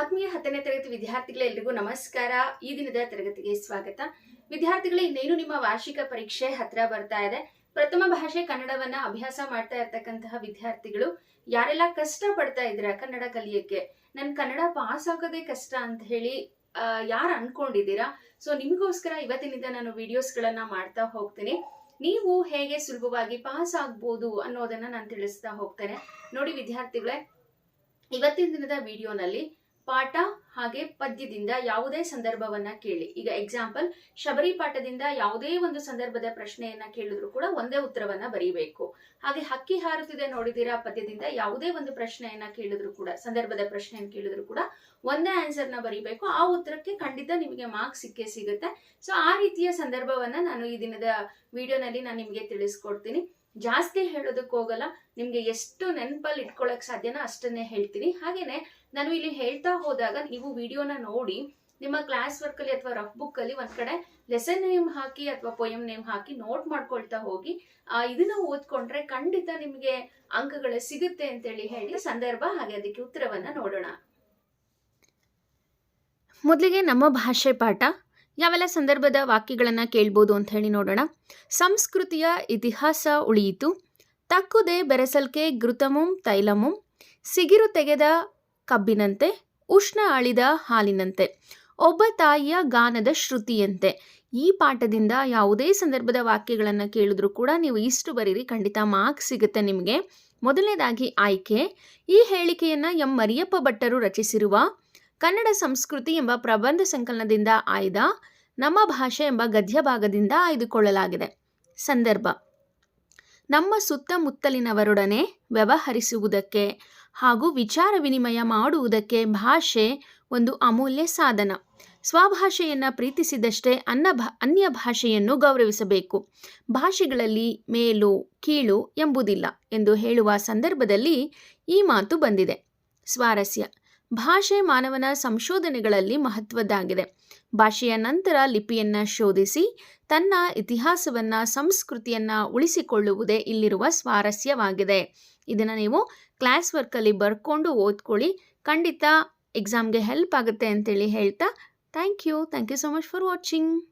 ಆತ್ಮೀಯ ಹತ್ತನೇ ತರಗತಿ ವಿದ್ಯಾರ್ಥಿಗಳೇ ಎಲ್ರಿಗೂ ನಮಸ್ಕಾರ. ಈ ದಿನದ ತರಗತಿಗೆ ಸ್ವಾಗತ. ವಿದ್ಯಾರ್ಥಿಗಳೇ, ಇನ್ನೇನು ನಿಮ್ಮ ವಾರ್ಷಿಕ ಪರೀಕ್ಷೆ ಹತ್ರ ಬರ್ತಾ ಇದೆ. ಪ್ರಥಮ ಭಾಷೆ ಕನ್ನಡವನ್ನ ಅಭ್ಯಾಸ ಮಾಡ್ತಾ ಇರ್ತಕ್ಕಂತಹ ವಿದ್ಯಾರ್ಥಿಗಳು, ಯಾರೆಲ್ಲ ಕಷ್ಟ ಪಡ್ತಾ ಇದ್ರ ಕನ್ನಡ ಕಲಿಯಕ್ಕೆ? ನನ್ ಕನ್ನಡ ಪಾಸ್ ಆಗೋದೇ ಕಷ್ಟ ಅಂತ ಹೇಳಿ ಯಾರು ಅನ್ಕೊಂಡಿದ್ದೀರಾ? ಸೊ ನಿಮಗೋಸ್ಕರ ಇವತ್ತಿನಿಂದ ನಾನು ವಿಡಿಯೋಸ್ಗಳನ್ನ ಮಾಡ್ತಾ ಹೋಗ್ತೀನಿ. ನೀವು ಹೇಗೆ ಸುಲಭವಾಗಿ ಪಾಸ್ ಆಗ್ಬೋದು ಅನ್ನೋದನ್ನ ನಾನು ತಿಳಿಸ್ತಾ ಹೋಗ್ತೇನೆ. ನೋಡಿ ವಿದ್ಯಾರ್ಥಿಗಳೇ, ಇವತ್ತಿನ ದಿನದ ವಿಡಿಯೋನಲ್ಲಿ ಪಾಠ ಹಾಗೆ ಪದ್ಯದಿಂದ ಯಾವುದೇ ಸಂದರ್ಭವನ್ನ ಕೇಳಿ. ಈಗ ಎಕ್ಸಾಂಪಲ್ ಶಬರಿ ಪಾಠದಿಂದ ಯಾವುದೇ ಒಂದು ಸಂದರ್ಭದ ಪ್ರಶ್ನೆಯನ್ನ ಕೇಳಿದ್ರು ಕೂಡ ಒಂದೇ ಉತ್ತರವನ್ನ ಬರೀಬೇಕು. ಹಾಗೆ ಹಕ್ಕಿ ಹಾರುತ್ತಿದೆ ನೋಡಿದಿರಾ ಪದ್ಯದಿಂದ ಯಾವುದೇ ಒಂದು ಪ್ರಶ್ನೆಯನ್ನ ಕೇಳಿದ್ರು ಕೂಡ, ಸಂದರ್ಭದ ಪ್ರಶ್ನೆಯನ್ನು ಕೇಳಿದ್ರು ಕೂಡ ಒಂದೇ ಆನ್ಸರ್ನ ಬರೀಬೇಕು. ಆ ಉತ್ತರಕ್ಕೆ ಖಂಡಿತ ನಿಮಗೆ ಮಾರ್ಕ್ಸ್ ಸಿಕ್ಕೇ ಸಿಗುತ್ತೆ. ಸೊ ಆ ರೀತಿಯ ಸಂದರ್ಭವನ್ನ ನಾನು ಈ ದಿನದ ವಿಡಿಯೋನಲ್ಲಿ ನಾನು ನಿಮಗೆ ತಿಳಿಸ್ಕೊಡ್ತೀನಿ. ಜಾಸ್ತಿ ಹೇಳೋದಕ್ಕೆ ಹೋಗಲ್ಲ. ನಿಮ್ಗೆ ಎಷ್ಟು ನೆನಪಲ್ಲಿ ಇಟ್ಕೊಳಕ್ ಸಾಧ್ಯನೋ ಅಷ್ಟನ್ನೇ ಹೇಳ್ತೀನಿ. ಹಾಗೇನೆ ನಾನು ಇಲ್ಲಿ ಹೇಳ್ತಾ ಹೋದಾಗ ನೀವು ವಿಡಿಯೋನ ನೋಡಿ, ನಿಮ್ಮ ಕ್ಲಾಸ್ ವರ್ಕ್ ಅಲ್ಲಿ ಅಥವಾ ರಫ್ ಬುಕ್ ಅಲ್ಲಿ ಒಂದ್ ಕಡೆ ಲೆಸನ್ ನೇಮ್ ಹಾಕಿ ಅಥವಾ ಪೊಯಮ್ ನೇಮ್ ಹಾಕಿ ನೋಟ್ ಮಾಡ್ಕೊಳ್ತಾ ಹೋಗಿ ಇದನ್ನ ಓದ್ಕೊಂಡ್ರೆ ಖಂಡಿತ ನಿಮ್ಗೆ ಅಂಕಗಳು ಸಿಗುತ್ತೆ ಅಂತೇಳಿ ಹೇಳಿ ಸಂದರ್ಭ ಹಾಗೆ ಅದಕ್ಕೆ ಉತ್ತರವನ್ನ ನೋಡೋಣ. ಮೊದಲಿಗೆ ನಮ್ಮ ಭಾಷೆ ಪಾಠ. ಯಾವೆಲ್ಲ ಸಂದರ್ಭದ ವಾಕ್ಯಗಳನ್ನು ಕೇಳ್ಬೋದು ಅಂತ ಹೇಳಿ ನೋಡೋಣ. ಸಂಸ್ಕೃತಿಯ ಇತಿಹಾಸ ಉಳಿಯಿತು. ತಕ್ಕುದೆ ಬೆರೆಸಲ್ಕೆ ಘೃತಮುಂ ತೈಲಮುಂ. ಸಿಗಿರು ತೆಗೆದ ಕಬ್ಬಿನಂತೆ, ಉಷ್ಣ ಅಳಿದ ಹಾಲಿನಂತೆ, ಒಬ್ಬ ತಾಯಿಯ ಗಾನದ ಶ್ರುತಿಯಂತೆ. ಈ ಪಾಠದಿಂದ ಯಾವುದೇ ಸಂದರ್ಭದ ವಾಕ್ಯಗಳನ್ನು ಕೇಳಿದ್ರೂ ಕೂಡ ನೀವು ಇಷ್ಟು ಬರೀರಿ, ಖಂಡಿತ ಮಾರ್ಕ್ಸ್ ಸಿಗುತ್ತೆ ನಿಮಗೆ. ಮೊದಲನೇದಾಗಿ, ಆಯ್ಕೆ. ಈ ಹೇಳಿಕೆಯನ್ನು ಎಂ. ಮರಿಯಪ್ಪ ಭಟ್ಟರು ರಚಿಸಿರುವ ಕನ್ನಡ ಸಂಸ್ಕೃತಿ ಎಂಬ ಪ್ರಬಂಧ ಸಂಕಲನದಿಂದ ಆಯ್ದ ನಮ್ಮ ಭಾಷೆ ಎಂಬ ಗದ್ಯ ಭಾಗದಿಂದ ಆಯ್ದುಕೊಳ್ಳಲಾಗಿದೆ. ಸಂದರ್ಭ. ನಮ್ಮ ಸುತ್ತಮುತ್ತಲಿನವರೊಡನೆ ವ್ಯವಹರಿಸುವುದಕ್ಕೆ ಹಾಗೂ ವಿಚಾರ ವಿನಿಮಯ ಮಾಡುವುದಕ್ಕೆ ಭಾಷೆ ಒಂದು ಅಮೂಲ್ಯ ಸಾಧನ. ಸ್ವಭಾಷೆಯನ್ನು ಪ್ರೀತಿಸಿದಷ್ಟೇ ಅನ್ನ ಭಾ, ಅನ್ಯ ಭಾಷೆಯನ್ನು ಗೌರವಿಸಬೇಕು. ಭಾಷೆಗಳಲ್ಲಿ ಮೇಲು, ಕೀಳು ಎಂಬುದಿಲ್ಲ ಎಂದು ಹೇಳುವ ಸಂದರ್ಭದಲ್ಲಿ ಈ ಮಾತು ಬಂದಿದೆ. ಸ್ವಾರಸ್ಯ. ಭಾಷೆ ಮಾನವನ ಸಂಶೋಧನೆಗಳಲ್ಲಿ ಮಹತ್ವದ್ದಾಗಿದೆ. ಭಾಷೆಯ ನಂತರ ಲಿಪಿಯನ್ನು ಶೋಧಿಸಿ, ತನ್ನ ಇತಿಹಾಸವನ್ನು, ಸಂಸ್ಕೃತಿಯನ್ನು ಉಳಿಸಿಕೊಳ್ಳುವುದೇ ಇಲ್ಲಿರುವ ಸ್ವಾರಸ್ಯವಾಗಿದೆ. ಇದನ್ನು ನೀವು ಕ್ಲಾಸ್ ವರ್ಕಲ್ಲಿ ಬರ್ಕೊಂಡು ಓದ್ಕೊಳ್ಳಿ. ಖಂಡಿತ ಎಕ್ಸಾಮ್ಗೆ ಹೆಲ್ಪ್ ಆಗುತ್ತೆ ಅಂತೇಳಿ ಹೇಳ್ತಾ, thank you. Thank you so much for watching.